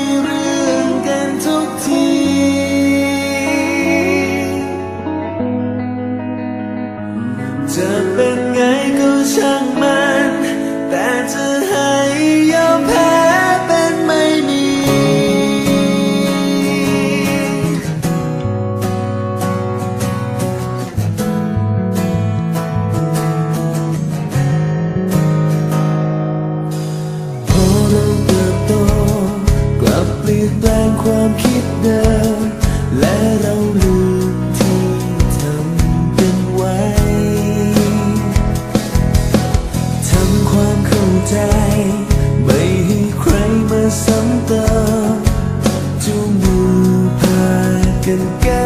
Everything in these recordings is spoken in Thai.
ี can get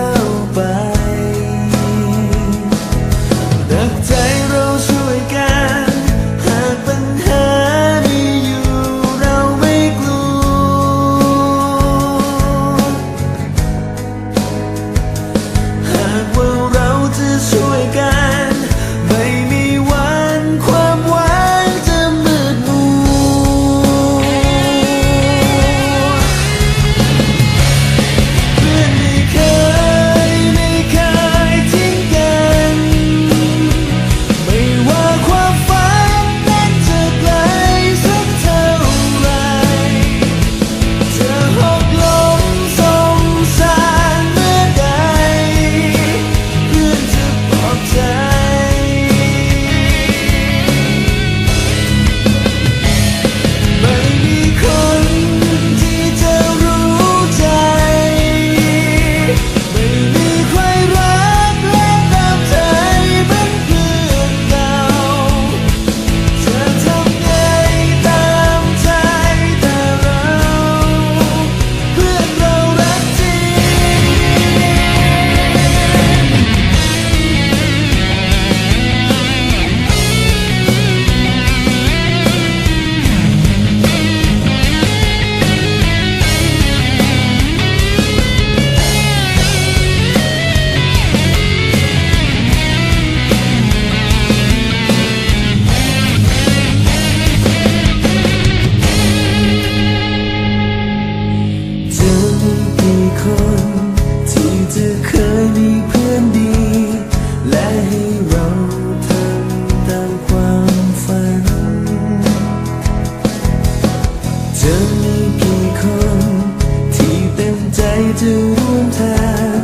จะร่วมทาง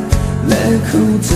และเข้าใจ